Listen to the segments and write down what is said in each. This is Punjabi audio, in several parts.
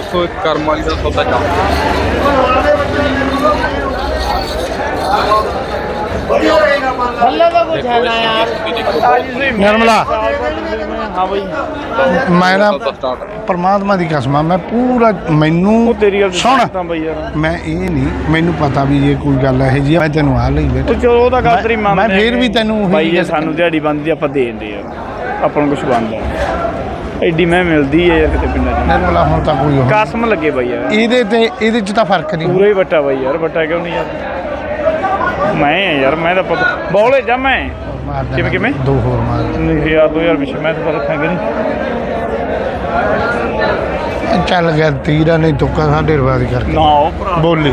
ਦੋਸਤੋ ਇੱਕ ਕਰਮ ਵਾਲੀ ਦਾ ਸੌਦਾ ਚੱਲਦਾ ਥੱਲੇ ਤਾਂ ਕੁਝ ਹੈ ਨਾ ਯਾਰ। ਨਿਰਮਲਾ। ਹਾਂ ਬਈ। ਮੈਂ ਨਾ ਪਰਮਾਤਮਾ ਦੀ ਕਸਮ ਆ ਮੈਂ ਪੂਰਾ ਮੈਨੂੰ ਸੁਣ। ਮੈਂ ਇਹ ਨਹੀਂ ਮੈਨੂੰ ਪਤਾ ਵੀ ਇਹ ਕੋਈ ਗੱਲ ਇਹ ਜੀ ਮੈਂ ਤੈਨੂੰ ਆ ਲਈ ਬੈਠਾ। ਤੂੰ ਚਲੋ ਉਹਦਾ ਗੱਲ ਤੇਰੀ ਮੈਂ- ਫੇਰ ਵੀ ਤੈਨੂੰ ਉਹੀ ਬਾਈ ਸਾਨੂੰ ਦਿਹਾੜੀ ਬੰਦੀ ਆਪਾਂ ਦੇ ਦਿੰਦੇ ਯਾਰ ਆਪਾਂ ਨੂੰ ਕੁਝ ਬਣਦਾ। ਐਡੀ ਮੈਂ ਮਿਲਦੀ ਹੈ ਯਾਰ ਕਿਤੇ ਪਿੰਡਾਂ 'ਚ। ਨਿਰਮਲਾ ਹੁਣ ਤਾਂ ਕੋਈ ਉਹ ਕਸਮ ਲੱਗੇ ਬਾਈ ਯਾਰ। ਇਹਦੇ ਤੇ ਇਹਦੇ ਚ ਤਾਂ ਫ਼ਰਕ ਨਹੀਂ। ਪੂਰਾ ਹੀ ਵੱਟਾ ਬਾਈ ਯਾਰ ਵੱਟਾ ਕਿਉਂ ਨਹੀਂ ਯਾਰ? ਮੈਂ ਆ ਯਾਰ ਮੈਂ ਤਾਂ ਪਤਾ ਬੌਲੇ ਜਾ ਮੈਂ। ਮਾਰ ਦੇਣਾ। ਕਿਵੇਂ- ਕਿਵੇਂ? ਦੋ ਹੋਰ ਮਾਰ ਨਹੀਂ ਯਾਰ 2000 ਪਿੱਛੇ ਮੈਂ ਤਾਂ ਰੱਖਾਂਗਾ ਨਹੀਂ ਚੱਲ ਗਿਆ ਤੀਰਾ ਨਹੀਂ ਤੁੱਕਾ ਸਾਡੇ ਰਵਾਜ ਕਰਕੇ। ਨਾ ਉਹ ਭਰਾ। ਬੋਲੀ।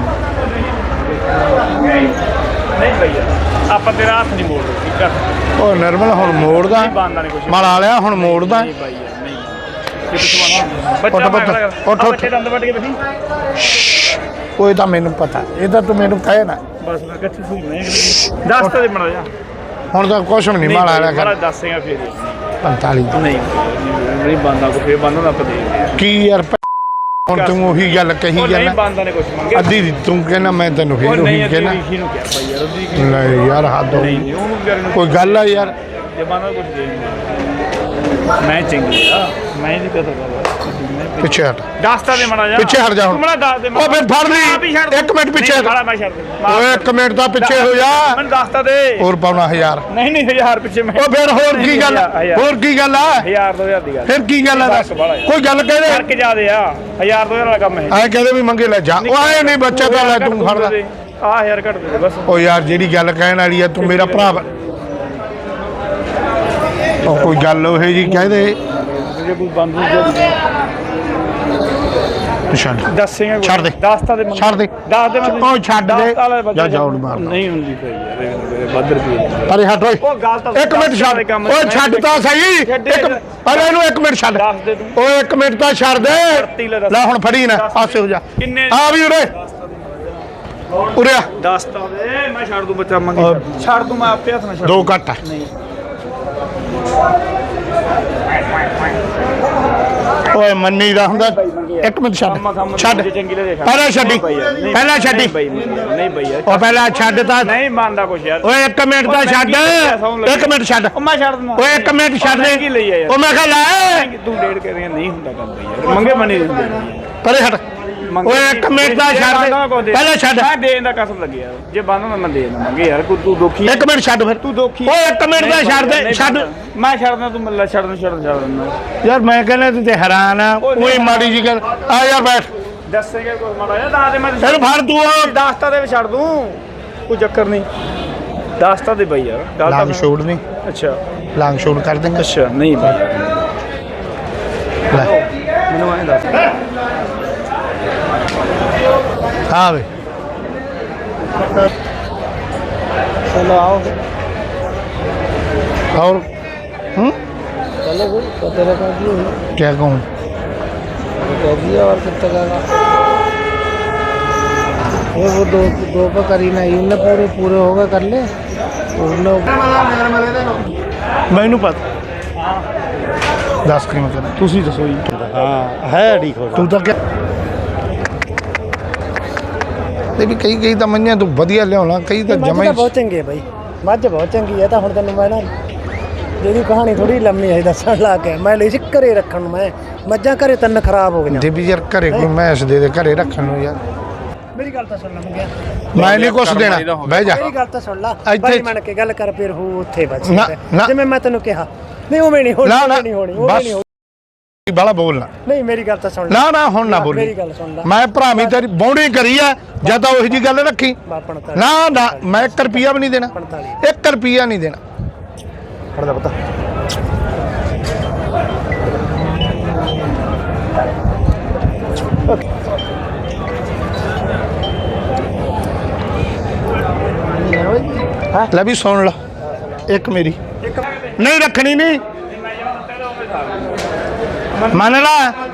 ਨਹੀਂ ਬਾਈ ਯਾਰ ਆਪਾਂ ਤੇਰਾ ਹੱਥ ਨਹੀਂ ਮੋੜਦੇ ਠੀਕ ਆ? ਉਹ ਨਿਰਮਲ ਹੁਣ ਮੋੜਦਾ। ਨਹੀਂ ਬਣਦਾ ਨਹੀਂ ਕੁਝ ਮਲ ਲਿਆ ਹੁਣ ਮੋੜਦਾ। ਨਹੀਂ ਬਾਈ ਯਾਰ। ਨਹੀਂ ਬੱਚਾ ਉੱਠ, ਉੱਠ, ਮੈਂ ਉੱਠ, ਉੱਠ। ਦੰਦ ਵੱਟ ਕੇ ਬੈਠੀ। ਉਹ ਤਾਂ ਮੈਨੂੰ ਪਤਾ। ਇਹ ਤਾਂ ਤੂੰ ਮੈਨੂੰ ਕਹੇ ਨਾ। ਬਸ ਮੈਂ ਕੱਚੀ ਸੂਈ ਮੈਂ ਦੱਸ ਤਾਂ ਦੇ ਮੜਾ ਜਾ ਹੁਣ ਤਾਂ ਕੁਛ ਵੀ ਨਹੀਂ ਮਾਲ ਮਾੜਾ ਕਰ। ਦੱਸੇਗਾ ਫਿਰ। 45 ਨਹੀਂ ਨਹੀਂ ਬੰਦਾ ਕੋ ਫੇਰ ਬੰਦਾ ਦੇ ਆ ਕੀ ਯਾਰ ਹੁਣ ਤੂੰ ਉਹੀ ਗੱਲ ਕਹੀ ਉਹ ਨਹੀਂ ਜਾਣਾ ਬੰਦਾ ਨੇ ਕੁਝ ਮੰਗਿਆ। ਅੱਧੀ ਦੀ ਤੂੰ ਕਹਿਣਾ ਮੈਂ ਤੈਨੂੰ ਉਹ ਫੇਰ ਨਹੀਂ ਉਹੀ ਅੱਧੀ ਕਹਿਣਾ। ਲਿਖੀ ਨੂੰ ਕਿਹਾ ਭਾਈ ਯਾਰ ਉਹਦੀ ਕੀ ਲੈ ਯਾਰ ਹੱਦ ਹੋ ਨਹੀਂ ਗਈ। ਨਹੀਂ ਉਹਨੂੰ ਵਿਚਾਰੇ ਨੂੰ ਕੋਈ ਗੱਲ ਆ ਯਾਰ। ਜੇ ਬੰਦਾ ਕੁਝ ਦੇ। ਮੈਂ ਚੰਗੀ ਆ ਮੈਂ ਨਹੀਂ ਕਦਰ ਕਰਦਾ ਪਿੱਛੇ ਹਟ। ਦੱਸਤਾ ਦੇ ਮੜਾ ਜਾ ਪਿੱਛੇ ਹਟ ਜਾ ਹੁਣ। ਤੂੰ ਮੈਨੂੰ ਦੱਸ ਦੇ ਉਹ ਫਿਰ ਫੜ ਲਈ। ਆਪ ਹੀ ਛੱਡ ਦੇ। ਇੱਕ ਮਿੰਟ ਪਿੱਛੇ ਨਹੀਂ, ਹਟ। ਖੜਾ ਮੈਂ ਛੱਡ ਦੇ। ਓਏ ਇੱਕ ਮਿੰਟ ਦਾ ਪਿੱਛੇ ਹੋ ਜਾ। ਮੈਨੂੰ ਦੱਸਤਾ ਦੇ। ਹੋਰ ਪਾਉਣਾ ਹਜ਼ਾਰ। ਨਹੀਂ ਨਹੀਂ ਹਜ਼ਾਰ ਪਿੱਛੇ ਮੈਂ ਉਹ ਫਿਰ ਹੋਰ ਕੀ ਗੱਲ ਆ? ਹਜ਼ਾਰ। ਹੋਰ ਕੀ ਗੱਲ ਆ? ਹਜ਼ਾਰ ਦੋ ਹਜ਼ਾਰ ਦੀ ਗੱਲ। ਫਿਰ ਕੀ ਗੱਲ ਆ? ਦੱਸ ਫ਼ਰਕ ਬੜਾ ਯਾਰ। ਕੋਈ ਗੱਲ ਕਹਦੇ ਫ਼ਰਕ ਜ਼ਿਆਦੇ ਆ। ਹਜ਼ਾਰ ਦੋ ਹਜ਼ਾਰ ਵਾਲਾ ਕੰਮ ਹੈ। ਐ ਕਹਦੇ ਵੀ ਮੰਗੇ ਲੈ ਜਾ। ਉਹ ਆਏ ਨਹੀਂ ਬੱਚਾ ਤਾਂ ਲੈ ਤੂੰ ਫੜ ਲੈ ਆ ਹਜ਼ਾਰ ਘੱਟ ਦੇ ਬਸ। ਉਹ ਯਾਰ ਜਿਹੜੀ ਗੱਲ ਕਹਿਣ ਵਾਲੀ ਆ ਤੂੰ ਮੇਰਾ ਭਰਾ। ਉਹ ਕੋਈ ਗੱਲ ਉਹ ਜੀ ਕਹਦੇ ਛੱਡ ਛੱਡ ਦੇ। ਦੇ। ਛੱਡ ਦੇ। ਦੇ ਛੱਡ ਦੇ। ਜਾ ਮਾਰ। ਨਹੀਂ ਹੁੰਦੀ ਪਈ ਯਾਰ ਅਰੇ ਹਟ ਓਏ। ਤਾਂ ਇੱਕ ਮਿੰਟ ਛੱਡ। ਓਏ ਛੱਡ ਤਾਂ ਸਹੀ। ਛੱਡੇ ਇੱਕ ਅਰੇ ਇਹਨੂੰ ਇੱਕ ਮਿੰਟ ਛੱਡ। ਤੂੰ। ਓਏ ਇੱਕ ਮਿੰਟ ਤਾਂ ਛੱਡ ਦੇ। ਧਰਤੀ ਲੈ ਦੱਸ। ਲੈ ਹੁਣ ਫੜੀ ਨਾ। ਪਾਸੇ ਹੋ ਜਾ। ਕਿੰਨੇ ਆ ਵੀ ਉਰੇ। ਉਰੇ ਦੱਸਤਾ ਦੇ। ਮੈਂ ਛੱਡ ਦੂੰ ਬੱਚਾ ਮੰਗੀ। ਛੱਡ। ਦੂੰ ਮੈਂ ਆਪੇ ਹੱਥ ਨਾਲ ਛੱਡ ਦੋ। ਘੱਟ ਨਹੀਂ। ਓਏ ਮੰਨੀ ਦਾ ਹੁੰਦਾ। ਇੱਕ ਮਿੰਟ ਛੱਡ। ਕੰਮ ਕੰਮ ਛੱਡ। ਜੇ ਚੰਗੀ ਲੱਗੇ ਛੱਡ। ਪਹਿਲਾਂ ਛੱਡੀ। ਨਹੀਂ ਬਈ ਯਾਰ, ਨਹੀਂ- ਪਹਿਲਾਂ ਛੱਡੀ। ਨਹੀਂ ਬਈ ਨਹੀਂ ਬਈ ਯਾਰ ਉਹ ਪਹਿਲਾਂ ਛੱਡ ਤਾਂ ਨਹੀਂ ਮੰਨਦਾ ਕੁਛ ਯਾਰ। ਓਏ ਇੱਕ ਮਿੰਟ ਤਾਂ ਛੱਡ। ਇੱਕ ਮਿੰਟ ਛੱਡ। ਉਹ ਮੈਂ ਛੱਡ ਦਿੰਦਾ। ਓਏ ਇੱਕ ਮਿੰਟ ਛੱਡ। ਦੇ ਕੀ ਲਈ ਆ ਯਾਰ? ਉਹ ਮੈਂ ਕਿਹਾ ਲੈ। ਤੂੰ ਡੇਢ ਕੇ ਰਿਹਾ ਨਹੀਂ ਹੁੰਦਾ ਕੰਮ ਬਈ ਯਾਰ ਮੰਗੇ ਮਨੀ ਦਿੰਦੇ ਪਰੇ ਹਟ। ਓਏ ਇੱਕ ਮਿੰਟ ਤਾਂ ਛੱਡ ਦੇ। ਪਹਿਲਾਂ ਛੱਡ। ਮੈਂ ਦੇਣ ਦਾ ਕਸਮ ਲੱਗੇ ਯਾਰ। ਜੇ ਬੰਦ ਹੁੰਦਾ ਮੈਂ ਦੇ ਦਿੰਦਾ ਮੰਗੇ ਯਾਰ ਤੂੰ ਦੁਖੀ ਇੱਕ ਮਿੰਟ ਛੱਡ ਫਿਰ। ਤੂੰ ਦੁਖੀ ਓਏ ਇੱਕ ਮਿੰਟ ਨਹੀਂ ਛੱਡ ਦੇ ਛੱਡ ਮੈਂ ਛੱਡਦਾ ਤੂੰ ਮੱਲਾ ਛੱਡ ਨੂੰ ਛੱਡ ਦਿੰਦਾ ਯਾਰ ਮੈਂ ਕਹਿੰਦਾ ਤੂੰ ਤੇ ਹੈਰਾਨ ਆ। ਓਏ ਮਾੜੀ ਜੀ ਗੱਲ। ਆ ਯਾਰ ਬੈਠ। ਦੱਸੇਗਾ ਕੋਈ ਮਾੜਾ ਜਿਹਾ ਦੱਸ ਦੇ ਮੈਂ ਇਹਨੂੰ ਫੜ ਤੂੰ ਦਸਤਾ ਦੇ ਵੀ ਛੱਡ ਦੂੰ। ਕੋਈ ਚੱਕਰ ਨਹੀਂ। ਦਸਤਾ ਦੇ ਬਈ ਯਾਰ ਲਾਂਗ ਛੋੜ ਨਹੀਂ। ਅੱਛਾ। ਲਾਂਗ ਛੋੜ ਕਰ ਦੇਂਗਾ। ਅੱਛਾ ਨਹੀਂ। ਬਈ ਲੈ। ਮੈਨੂੰ ਐਂ ਦੱਸ। ਆ ਵੇ ਚਲੋ ਆਓ और हम्म चलो फिर तो तेरा का दियो क्या कहूँ कह दिया और कितना का ये वो दो दो पे करी ना इनने पूरे पूरे हो गए कर ले उनने ਮੈਨੂੰ ਪਤਾ ਦੱਸ ਕਿਵੇਂ ਕਰਾਂ ਤੁਸੀਂ ਦੱਸੋ ਜੀ ਹਾਂ ਹੈ ਅੜੀ ਖੋੜ ਤੂੰ ਤਾਂ ਕਿਹਾ ਤੇ ਵੀ ਕਈ ਕਈ ਤਾਂ ਮੰਨਿਆ ਤੂੰ ਵਧੀਆ ਲਿਆਉਣਾ ਕਈ ਤਾਂ ਜਮਾ ਹੀ ਬਹੁਤ ਚੰਗੀ ਹੈ ਬਾਈ। ਮੱਝ ਬਹੁਤ ਚੰਗੀ ਹੈ ਤਾਂ ਹੁਣ ਤੈਨੂੰ ਮੈਂ ਨਾ ਜਿਹਦੀ ਕਹਾਣੀ ਥੋੜੀ ਲੰਮੀ ਹੈ ਦੱਸਣ ਲੱਗ ਗਿਆ। ਮੈਂ ਲਈ ਸੀ ਘਰੇ ਰੱਖਣ ਨੂੰ ਮੈਂ ਮੱਝਾਂ ਘਰੇ ਤਿੰਨ ਖਰਾਬ ਹੋ ਗਈਆਂ। ਵੀ ਯਾਰ ਘਰੇ ਕੋਈ ਮੈਸ ਦੇ ਦੇ ਘਰੇ ਰੱਖਣ ਨੂੰ ਯਾਰ। ਮੇਰੀ ਗੱਲ ਤਾਂ ਸੁਣ ਲੈ ਮੰਗਿਆ। ਮੈਂ ਨਹੀਂ ਕੁਛ ਦੇਣਾ। ਬਹਿ ਜਾ। ਮੇਰੀ ਗੱਲ ਤਾਂ ਸੁਣ ਲੈ। ਇੱਥੇ- ਬਾਈ ਮੰਨ ਕੇ ਗੱਲ ਕਰ ਫਿਰ ਹੋ ਉੱਥੇ ਨਾ। ਜਿਵੇਂ ਮੈਂ ਤੈਨੂੰ ਕਿਹਾ। ਨਹੀਂ ਉਵੇਂ ਨਹੀਂ ਹੋਣੀ ਬਸ। ਨਹੀਂ ਹੋਣੀ। ਬਾਲਾ ਬੋਲਣਾ। ਨਹੀਂ ਮੇਰੀ ਗੱਲ ਤਾਂ ਸੁਣ ਲੈ। ਨਾ ਨਾ ਹੁਣ ਨਾ ਬੋਲੀ। ਮੇਰੀ ਗੱਲ ਸੁਣ ਲੈ। ਮੈਂ ਭਰਾਵੀਂ ਤੇਰੀ ਬੌਂਡੀ ਕਰੀ ਆ ਜਾਂ ਤਾਂ ਉਹੀ ਜੀ ਗੱਲ ਰੱਖੀ। ਨਾ ਨਾ ਮੈਂ 1 ਰੁਪਿਆ ਵੀ ਨਹੀਂ ਦੇਣਾ। 45 1 ਰੁਪਿਆ ਨਹੀਂ ਦੇਣਾ। ਫੜਦਾ ਪਤਾ। ਲੈ ਵੀ ਸੁਣ ਲਾ। ਇੱਕ ਮੇਰੀ। ਨਹੀਂ ਰੱਖਣੀ ਨਹੀਂ ਮੰਨ ਲਾ।